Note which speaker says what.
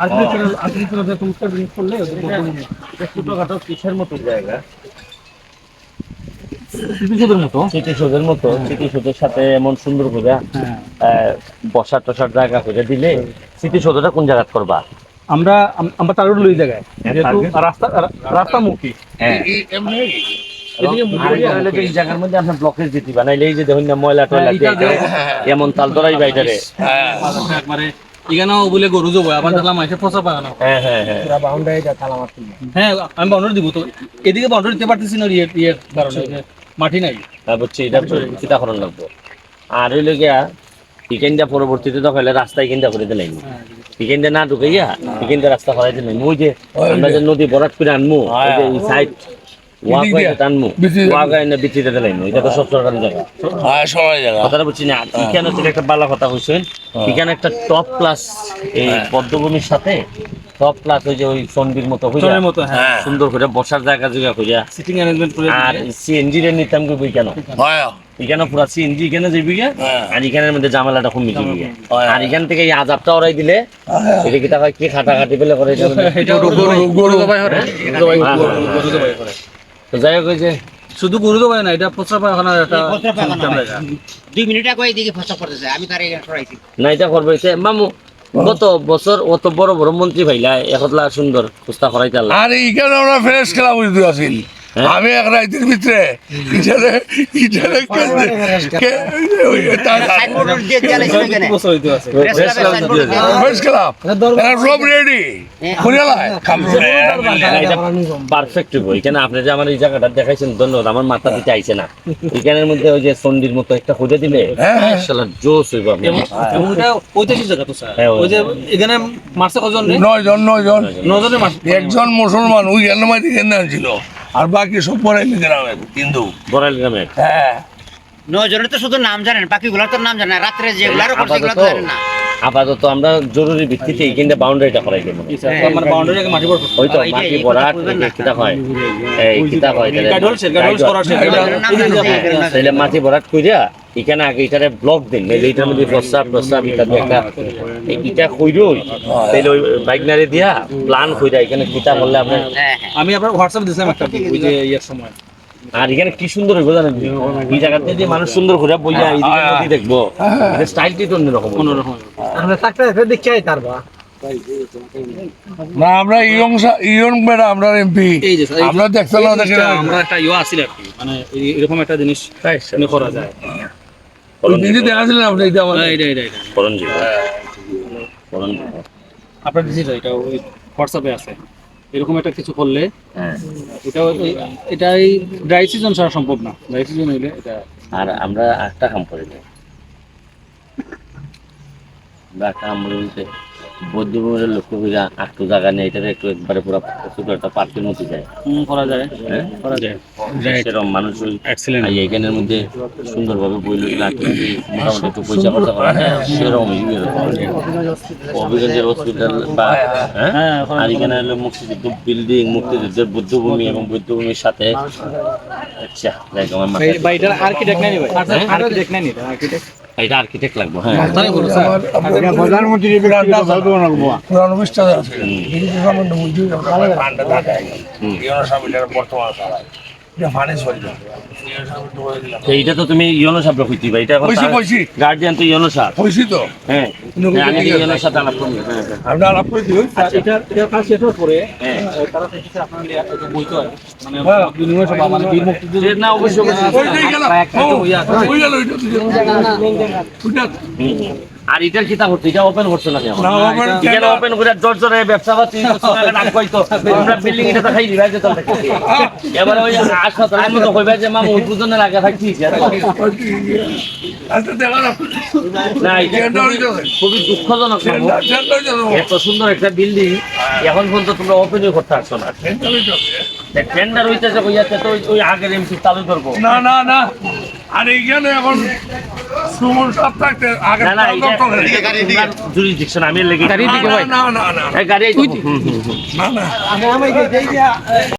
Speaker 1: Architectural architectural যে টুলসটা জিনিস করলে
Speaker 2: ছোটখাটো কিসের মতো জায়গা।
Speaker 1: স্মৃতিসৌধের মতো?
Speaker 2: স্মৃতিসৌধের মতো স্মৃতিসৌধের সাথে এমন সুন্দর করে
Speaker 1: হ্যাঁ।
Speaker 2: টসার জায়গা করে দিলে স্মৃতিসৌধটা কোন জায়গা করবা?
Speaker 1: আমরা আম- আমরা টার্গেট লই জায়গায়।
Speaker 2: হ্যাঁ,
Speaker 1: যেহেতু রাস্তা রাস্তামুখী
Speaker 2: হ্যাঁ। এই জায়গার মধ্যে আপনার ব্লকেজ দিতে বানাইলে এই যে দেখুন না ময়লা টয়লা
Speaker 1: হ্যাঁ,
Speaker 2: এমন তাল ধরাই বাইটারে
Speaker 1: একবারে এখানেও বলে গরু যাব আবার দেখলাম এসে পচা পাকানো
Speaker 2: হ্যাঁ হ্যাঁ হ্যাঁ।
Speaker 1: হ্যাঁ আমি বাউন্ডারি দিব তো। এদিকে বাউন্ডারি দিতে পারতেছি না ইয়ে ইয়ে কারণে মাটি নাই।
Speaker 2: হ্যাঁ বুঝছি এটা সীতাকরণ লাগবো। আর হইলে গিয়া ইকেনটা পরবর্তীতে তো হলে রাস্তা ইকেনটা করে দিলাম ইকেনটা না ঢুকে গিয়া ইকেনটা রাস্তা করাই দিলাম ওই যে আমরা যে নদী বরাট করে আনমু ওই সাইড হয়ে
Speaker 3: হ্যাঁ
Speaker 2: একটা টপ ক্লাস এই পদ্মভূমির সাথে টপ ক্লাস ওই যে ওই মতো
Speaker 1: মতো হ্যাঁ
Speaker 2: সুন্দর করে বসার জায়গা জায়গা হইয়া
Speaker 1: সিটিং অ্যারেঞ্জমেন্ট করে
Speaker 2: আর সিএনজি রে নিতাম কি বই কেন এখানে পুরা সিএনজি এখানে যাবি গিয়া
Speaker 3: হ্যাঁ।
Speaker 2: আর এখানের মধ্যে জামালাটা কমে যাবি আর এখান থেকে এই আজাবটা ওরাই দিলে এটা কি টাকা কি খাটাখাটি পেলে করে এটা
Speaker 3: গরু গরু
Speaker 1: জবাই করে
Speaker 2: হ্যাঁ, হ্যাঁ,
Speaker 1: গরু করে
Speaker 2: তো যাই হোক যে
Speaker 1: শুধু গরু জবাই না এটা পচা পায়খানার একটা
Speaker 4: দুই মিনিট আগে এদিকে ফসা করতেছে আমি তার এখানে সরাইছি।
Speaker 2: না এটা করবে মামু গত বছর অত বড় বড় মন্ত্রী ভাইলা একতলা সুন্দর কুস্তা করাইতে
Speaker 3: আর এইখানে আমরা ফ্রেশ খেলা বুঝতে
Speaker 2: হ্যাঁ?
Speaker 3: আমি এক রাইতের ভিতরে। ইটারে ইটারে সব রেডি
Speaker 4: হ্যাঁ।
Speaker 2: পারফেক্ট হইব এখানে। আপনি যে আমার এই জায়গাটা দেখাইছেন ধন্যবাদ। আমার মাথা দিতে আইছে না। এখানের মধ্যে ওই যে সন্ডির মতো একটা খুঁজে দিলে
Speaker 3: হ্যাঁ, হ্যাঁ।
Speaker 2: শালা জোস হইব আপনি।
Speaker 1: এবং এবং ঐতিহাসিক জায়গা তো স্যার।
Speaker 2: হ্যাঁ, ওই-
Speaker 1: ওই যে এখানে মারছে কজন
Speaker 3: নয় জন নয় জন
Speaker 1: নজনে মারছে
Speaker 3: একজন মুসলমান ওই দিকে ছিল। আর বাকি সব বড়াইল গ্রামের হিন্দু
Speaker 2: বড়াইল গ্রামের
Speaker 3: হ্যাঁ।
Speaker 4: নয় জনের তো শুধু নাম জানেন বাকিগুলোর তো নাম জানেন না। রাত্রে যেগুলারও করছে তো জানেন না।
Speaker 2: আপাতত আমরা জরুরি ভিত্তিতে কিন্তু বাউন্ডারিটা করাই দেবো।
Speaker 1: মানে বাউন্ডারি মাটি পড়ছে
Speaker 2: ওই তো মাটি কিতা হয়? এই কিতা হয় তাহলে- হ্যাঁ, তাহলে মাটি বরাট কইরা এখানে আগে এটারে ব্লক দিন এটার মধ্যে প্রস্তাব প্রস্তাব ইটা দিয়ে একটা এই ইটা কইরই তাহলে ওই বাইক নারে দিয়া প্ল্যান কইরা এখানে কিতা আপনি
Speaker 4: হ্যাঁ হ্যাঁ।
Speaker 1: আমি আপনার হোয়াটসঅ্যাপ দিছিলাম একটা ওই যে ইয়ের সময়।
Speaker 2: আর এখানে কি সুন্দর হইব জানেন? এই জায়গাতে যে মানুষ সুন্দর করে বইয়া এই দিকে নদী দেখব। স্টাইলটি তো অন্যরকম
Speaker 1: অন্যরকম
Speaker 3: না আমরা ইয়ং ইয়ং বেড়া আমরা এমপি। দেখে
Speaker 1: একটা ইয়ে আর কি মানে এরকম একটা জিনিস এমনি করা যায়।
Speaker 3: ওই দেখাছিলেন আপনি এটা আমাদের
Speaker 1: হ্যাঁ, এটা এটা এটা
Speaker 2: করণজি করণজি
Speaker 1: আপনার ডিজিটাল এটা ওই হোয়াটসঅ্যাপে আছে। এরকম একটা কিছু করলে
Speaker 2: হ্যাঁ।
Speaker 1: এটা এটাই ড্রাই সিজন ছাড়া সম্ভব না। ড্রাই সিজন হইলে এটা
Speaker 2: আর আমরা একটা কাম করি না আমরা কাম বলতে বৌদ্ধভূমির লক্ষ্য করে আটটু জায়গা নেই এটা একটু একবারে পুরো ছোট একটা পার্কের মতো যায়।
Speaker 1: করা যায়।
Speaker 2: হ্যাঁ?
Speaker 1: করা যায়।
Speaker 2: সেরকম মানুষ এই এখানের মধ্যে সুন্দরভাবে বই লইলে মোটামুটি একটু পয়সা খরচা করা যায়। সেরকম অভিগঞ্জের হসপিটাল বা হ্যাঁ?
Speaker 1: হ্যাঁ
Speaker 2: আর এখানে হলো মুক্তিযুদ্ধ বিল্ডিং মুক্তিযুদ্ধের বুদ্ধভূমি এবং বুদ্ধভূমির সাথে আচ্ছা দেখ আমার
Speaker 1: আর্কিটেক্ট নাই আর্কিটেক্ট এটা আর্কিটেক্ট
Speaker 2: লাগবো হ্যাঁ।
Speaker 1: স্যার।
Speaker 3: প্রধানমন্ত্রী বর্তমান চালায় হয়ে ইয়নো তো
Speaker 2: এইটা তো তুমি ইয়নো সাহেব কইতি ভাই এটা
Speaker 3: কইছি, কইছি।
Speaker 2: গার্ডিয়ান তো ইয়নো সাহেব
Speaker 3: হয়েছি তো।
Speaker 2: হ্যাঁ। হ্যাঁ, আমি ইয়নো সাহেব আলাপ করি। হ্যাঁ হ্যাঁ।
Speaker 3: আমরা আলাপ করে দিই
Speaker 1: এটা এটা কাজ শেষ হওয়ার পরে?
Speaker 2: হ্যাঁ।
Speaker 1: তারা দেখেছে আপনার বইতে হয়। মানে
Speaker 3: হ্যাঁ।
Speaker 1: বিনিময় মানে বীর মুক্তিযুদ্ধ
Speaker 2: না অবশ্যই।
Speaker 3: ওইটাই গেল। ওই গেল। ওইটা ওইটা।
Speaker 2: আর এটার কিতা করতে এটা ওপেন করছ না কেন
Speaker 3: ওপেন
Speaker 2: এখানে ওপেন করে জোর জোরে ব্যবসা করছি ডাক পাইতো আমরা বিল্ডিং এটা তো খাই দিবা যে তাহলে এবারে ওই হাসপাতালের মতো কইবা যে মামু উদ্বোধনের আগে থাকছি
Speaker 3: আচ্ছা
Speaker 2: এটা খুবই- দুঃখজনক এত সুন্দর একটা বিল্ডিং এখন পর্যন্ত তোমরা ওপেনই করতে পারছ না। টেন্ডার হইতেছে কইয়াতে তো ওই আগের এমসি চালু করব।
Speaker 3: না না না। আর এইখানে এখন সুমন সব থাকতে আগে
Speaker 2: না না জুরিডিকশন আমি লেগে
Speaker 3: না না না না
Speaker 2: গাড়ি হুম হুম হুম।
Speaker 3: না না।